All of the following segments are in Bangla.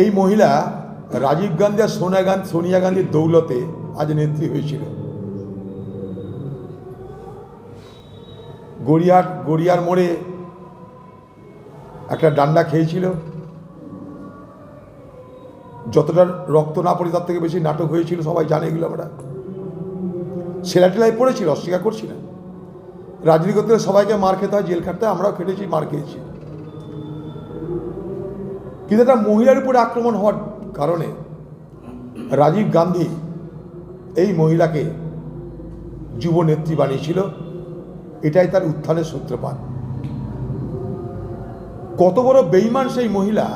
এই মহিলা রাজীব গান্ধী আর সোনিয়া গান্ধী সোনিয়া গান্ধীর দৌলতে আজ নেত্রী হয়েছিল। গড়িয়ার গড়িয়ার মোড়ে একটা ডান্ডা খেয়েছিল। যতটা রক্ত না পড়ে তার থেকে বেশি নাটক হয়েছিল, সবাই জানে এগুলো আমরা। সেলাই টেলাই পড়েছিল, অস্বীকার করছি না। রাজনীতি করতে সবাইকে মার খেতে হয়, জেল খাটতে আমরাও খেটেছি, মার খেয়েছি। কিন্তু একটা মহিলার উপরে আক্রমণ হওয়ার কারণে রাজীব গান্ধী এই মহিলাকে যুব নেত্রী বানিয়েছিল। এটাই তার উত্থানের সূত্রপাত। কত বড় বেইমান সেই মহিলা,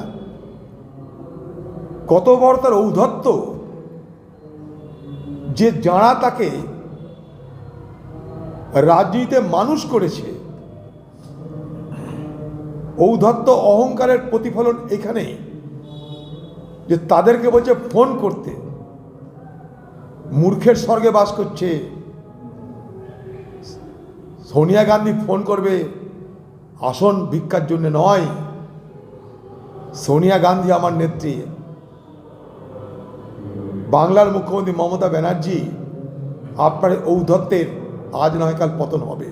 কত বড় তার ঔদ্ধত্য, যে যারা তাকে রাজনীতিতে মানুষ করেছে ঔদ্ধত্য অহংকারের প্রতিফলন এখানেই যে তাদেরকে বলছে ফোন করতে। মূর্খের স্বর্গে বাস করছে। সোনিয়া গান্ধী ফোন করবে, আসন ভিক্ষার জন্য নয়। সোনিয়া গান্ধী আমার নেত্রী। বাংলার মুখ্যমন্ত্রী মমতা ব্যানার্জি, আপনার ঔদ্ধত্যের আজ নয় কাল পতন হবে।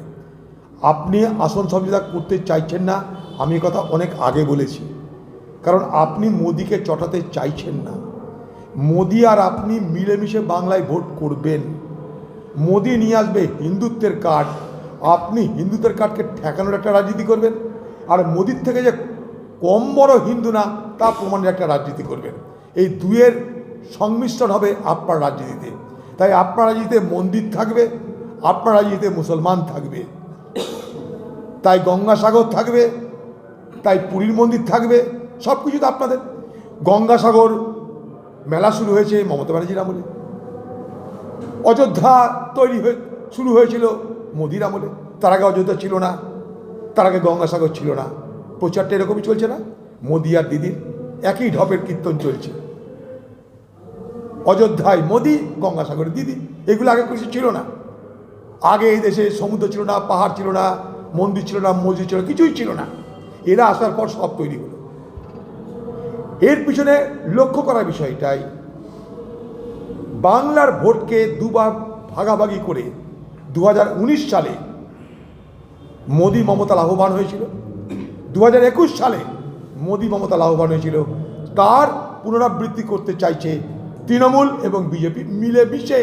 আপনি আসন সমঝোতা করতে চাইছেন না আমি কথা অনেক আগে বলেছি। কারণ আপনি মোদিকে চটাতে চাইছেন না। মোদি আর আপনি মিলেমিশে বাংলায় ভোট করবেন। মোদি নিয়ে আসবে হিন্দুত্বের কার্ড। আপনি হিন্দুত্বের কার্ডকে ঠেকানোর একটা রাজনীতি করবেন। আর মোদির থেকে যে কম বড় হিন্দু না, তা প্রমাণের একটা রাজনীতি করবেন। এই দুয়ের সংমিশ্রণ হবে আপনার রাজনীতিতে। তাই আপনার রাজনীতিতে মন্দির থাকবে, আপনার রাজনীতিতে মুসলমান থাকবে। তাই গঙ্গাসাগর থাকবে তাই পুরীর মন্দির থাকবে সব কিছু তো আপনাদের। গঙ্গাসাগর মেলা শুরু হয়েছে মমতা ব্যানার্জির আমলে। অযোধ্যা তৈরি হয়ে, শুরু হয়েছিল মোদির আমলে। তার আগে অযোধ্যা ছিল না, তার আগে গঙ্গাসাগর ছিল না। প্রচারটা এরকমই চলছে না? মোদি আর দিদির একই ঢপের কীর্তন চলছে। অযোধ্যায় মোদি, গঙ্গাসাগরে দিদি, এগুলো আগে কিছু ছিল না। আগে এই দেশে সমুদ্র ছিল না, পাহাড় ছিল না, মন্দির ছিল না, মসজিদ ছিল কিছুই ছিল না। এরা আসার পর সব তৈরি হলো। এর পিছনে লক্ষ্য করা বিষয়টাই, বাংলার ভোটকে দুবার ভাগাভাগি করে দু হাজার উনিশ সালে মোদী মমতা লাভবান হয়েছিল দু হাজার একুশ সালে মোদী মমতা লাভবান হয়েছিল। তার পুনরাবৃত্তি করতে চাইছে তৃণমূল এবং বিজেপি মিলে মিশে